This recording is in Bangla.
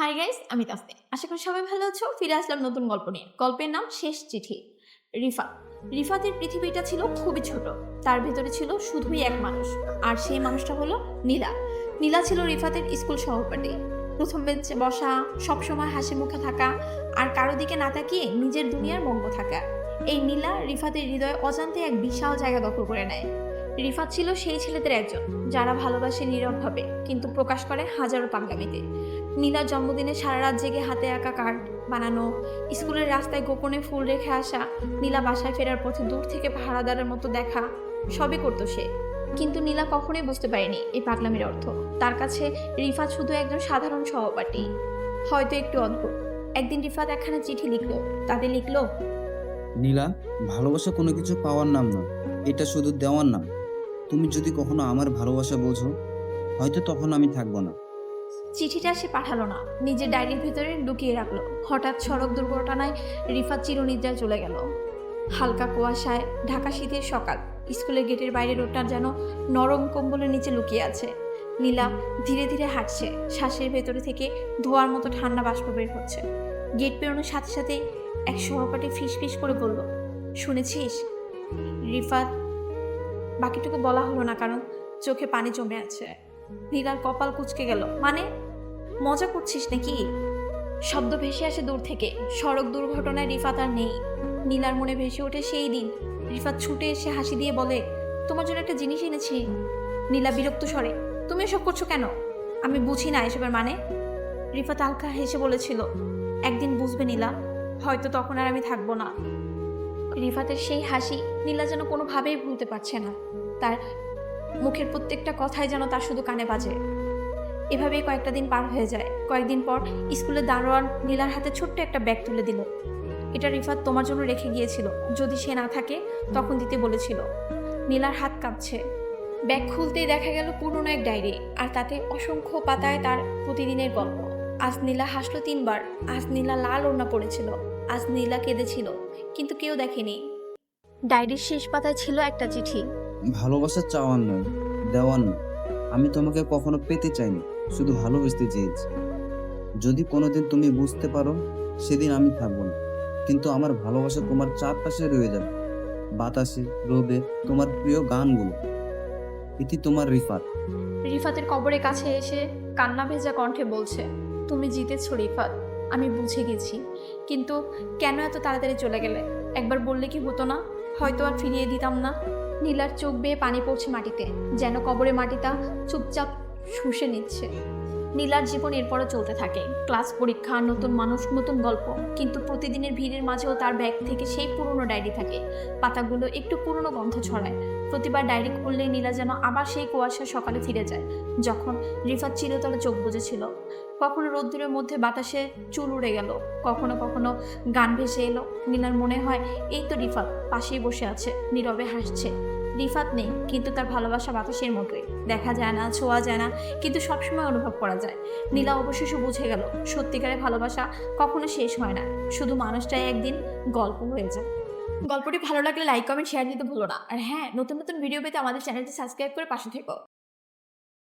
হাই গাইস আমি তাসতে আশা করি সবাই ভালো আছো। ফিরে আসলাম নতুন গল্প নিয়ে। গল্পের নাম শেষ চিঠি। রিফাত। রিফাতের পৃথিবীটা ছিল খুবই ছোট। তার ভেতরে ছিল শুধুই এক মানুষ। আর সেই মানুষটা হলো নীলা। নীলা ছিল রিফাতের স্কুল সহপাঠী। প্রথম বেঞ্চে বসা, সবসময় হাসি মুখে থাকা, আর কারও দিকে না তাকিয়ে নিজের দুনিয়ার মগ্ন থাকা। এই নীলা রিফাতের হৃদয়ে অজান্তে এক বিশাল জায়গা দখল করে নেয়। রিফাত ছিল সেই ছেলেদের একজন, যারা ভালোবাসে নীরবভাবে, কিন্তু প্রকাশ করে হাজারো পাগলামিতে। নীলার জন্মদিনে সারা রাত জেগে হাতে আঁকা কার্ড বানানো, স্কুলের রাস্তায় গোপনে ফুল রেখে আসা, নীলা বাসায় ফেরার পথে দূর থেকে পাহারাদারের মতো দেখা, সবই করতো সে। কিন্তু নীলা কখনোই বুঝতে পারেনি এই পাগলামির অর্থ। তার কাছে রিফাত শুধু একজন সাধারণ সহপাঠী। হয়তো একটু অদ্ভুত। একদিন রিফাত একখানা চিঠি লিখলো। তাতে লিখলো, নীলা, ভালোবাসা কোনো কিছু পাওয়ার নাম না এটা শুধু দেওয়ার নাম। তুমি যদি কখনো আমার ভালোবাসা বোঝো, হয়তো তখন আমি থাকব না। চিঠিটা সে পাঠালো না। নিজের ডায়েরির ভিতরে লুকিয়ে রাখল। হঠাৎ সড়ক দুর্ঘটনায় রিফাত চিরনিদ্রায় চলে গেল। হালকা কুয়াশায়, ঢাকা শীতের সকাল। স্কুলের গেটের বাইরে রোডটা যেন নরম কম্বলের নিচে লুকিয়ে আছে। নীলা ধীরে ধীরে হাঁটছে। শ্বাসের ভেতরে থেকে ধোয়ার মতো ঠান্ডা বাষ্প বের হচ্ছে। গেট পেরোনোর সাথে সাথে এক সহপাঠী ফিস ফিস করে বলল, শুনেছিস? রিফাত বাকিটুকু বলা হলো না, কারণ চোখে পানি জমে আছে। নীলার কপাল কুচকে গেল। মানে মজা করছিস নাকি? শব্দ ভেসে আসে দূর থেকে। সড়ক দুর্ঘটনায় রিফাত আর নেই। নীলার মনে ভেসে ওঠে সেই দিন। রিফাত ছুটে এসে হাসি দিয়ে বলে, তোমার জন্য একটা জিনিস এনেছি। নীলা বিরক্ত স্বরে, তুমি এসব করছ কেন? আমি বুঝি না এসবের মানে। রিফাত হালকা হেসে বলেছিল, একদিন বুঝবে নীলা, হয়তো তখন আর আমি থাকব না। রিফাতের সেই হাসি নীলা যেন কোনোভাবেই ভুলতে পারছে না। তার মুখের প্রত্যেকটা কথাই যেন তার শুধু কানে বাজে। এভাবেই কয়েকটা দিন পার হয়ে যায়। কয়েকদিন পর স্কুলে দারোয়ান নীলার হাতে ছোট্ট একটা ব্যাগ তুলে দিল। এটা রিফাত তোমার জন্য রেখে গিয়েছিল। যদি সে না থাকে, তখন দিতে বলেছিল। নীলার হাত কাঁপছে। ব্যাগ খুলতেই দেখা গেল পুরনো এক ডায়েরি আর তাতে অসংখ্য পাতায় তার প্রতিদিনের গল্প। আজ নীলা হাসলো তিনবার। আজ নীলা লাল ওড়না পড়েছিল। আজ নীলা কেঁদেছিল। কিন্তু কেউ দেখেনি। ডায়েরির শেষ পাতায় ছিল একটা চিঠি। ভালোবাসা চাওয়ার নয় দেওয়ার নয়। আমি তোমাকে কখনো পেতে চাইনি শুধু ভালোবাসতে চেয়েছি। যদি কোনোদিন তুমি বুঝতে পারো সেদিন আমি থাকব না। কিন্তু আমার ভালোবাসা তোমার চারপাশে রয়ে যাবে। বাতাসে রোদে তোমার প্রিয় গানগুলো। এটি তোমার রিফাত। রিফাতের কবরের কাছে এসে কান্না ভেজা কণ্ঠে বলছে তুমি জিতেছ রিফাত। আমি বুঝে গেছি। কিন্তু কেন এত তাড়াতাড়ি চলে গেলে? একবার বললে কি হতো না? হয়তো আর ফিরিয়ে দিতাম না। নীলার চোখ বেয়ে পানি পড়ছে মাটিতে, যেন কবরে মাটিটা চুপচাপ শুষে নিচ্ছে। নীলার জীবন এরপরও চলতে থাকে। ক্লাস, পরীক্ষা, নতুন মানুষ, নতুন গল্প। কিন্তু প্রতিদিনের ভিড়ের মাঝেও তার ব্যাগ থেকে সেই পুরনো ডায়েরি থাকে। পাতাগুলো একটু পুরনো গন্ধ ছড়ায়। প্রতিবার ডায়েরি খুললে নীলা যেন আবার সেই কুয়াশা সকালে ফিরে যায়, যখন রিফাত চিরতলে চোখ বুঝেছিল কখনো রোদ্দুরের মধ্যে বাতাসে চুল উড়ে গেল, কখনো কখনো গান ভেসে এলো। নীলার মনে হয়, এই তো রিফাত, পাশেই বসে আছে, নীরবে হাসছে। রিফাত নেই, কিন্তু তার ভালোবাসা বাতাসের মতোই। দেখা যায় না, ছোঁয়া যায় না, কিন্তু সবসময় অনুভব করা যায়। নীলা অবশেষে বুঝে গেল, সত্যিকারের ভালোবাসা কখনো শেষ হয় না। শুধু মানুষটাই একদিন গল্প হয়ে যায়। গল্পটি ভালো লাগলে লাইক কমেন্ট শেয়ার দিতে ভুলো না। আর হ্যাঁ নতুন নতুন ভিডিও পেতে আমাদের চ্যানেলটি সাবস্ক্রাইব করে পাশে থেকো।